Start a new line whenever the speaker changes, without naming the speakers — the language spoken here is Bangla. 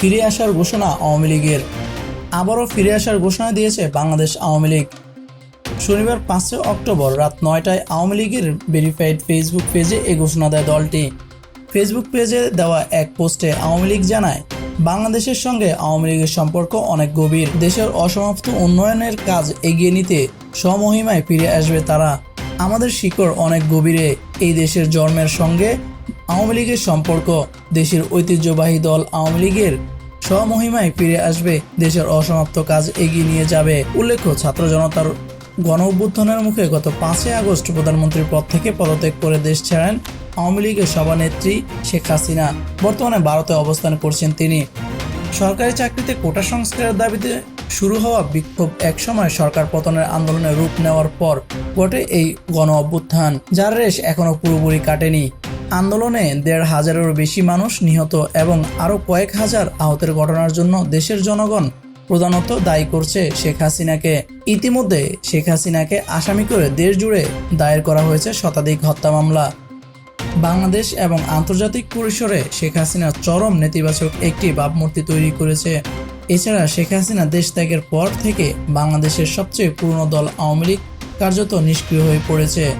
ফিরে আসার ঘোষণা আওয়ামী লীগের। আবারও ফিরে আসার ঘোষণা দিয়েছে বাংলাদেশ আওয়ামী লীগ। শনিবার পাঁচই অক্টোবর রাত নয়টায় আওয়ামী লীগের ভেরিফাইড ফেসবুক পেজে এ ঘোষণা দেয় দলটি। ফেসবুক পেজে দেওয়া এক পোস্টে আওয়ামী লীগ জানায়, বাংলাদেশের সঙ্গে আওয়ামী লীগের সম্পর্ক অনেক গভীর। দেশের অসমাপ্ত উন্নয়নের কাজ এগিয়ে নিতে স্বমহিমায় ফিরে আসবে তারা। আমাদের শিকড় অনেক গভীরে। এই দেশের জন্মের সঙ্গে আওয়ামী লীগের সম্পর্ক, দেশের ঐতিহ্যবাহী দল আওয়ামী লীগের স্বমহিমায় ফিরে আসবে, দেশের অসমাপ্ত কাজ এগিয়ে নিয়ে যাবে, উল্লেখ্য ছাত্র জনতার গণ অভ্যুত্থানের মুখে গত পাঁচই আগস্ট প্রধানমন্ত্রীর পদ থেকে পদত্যাগ করে দেশ ছাড়েন আওয়ামী লীগের সভানেত্রী শেখ হাসিনা। বর্তমানে ভারতে অবস্থান করছেন তিনি। সরকারি চাকরিতে কোটা সংস্কারের দাবিতে শুরু হওয়া বিক্ষোভ একসময় সরকার পতনের আন্দোলনে রূপ নেওয়ার পর ঘটে এই গণ অভ্যুত্থান যার রেশ এখনও পুরোপুরি কাটেনি। আন্দোলনে দেড় হাজারেরও বেশি মানুষ নিহত এবং আরও কয়েক হাজার আহতের ঘটনার জন্য দেশের জনগণ প্রধানত দায়ী করছে শেখ হাসিনাকে। ইতিমধ্যে শেখ হাসিনাকে আসামি করে দেশ জুড়ে দায়ের করা হয়েছে শতাধিক হত্যা মামলা। বাংলাদেশ এবং আন্তর্জাতিক পরিসরে শেখ হাসিনা চরম নেতিবাচক একটি ভাবমূর্তি তৈরি করেছে। এছাড়া শেখ হাসিনা দেশ ত্যাগের পর থেকে বাংলাদেশের সবচেয়ে পুরনো দল আওয়ামী লীগ কার্যত নিষ্ক্রিয় হয়ে পড়েছে।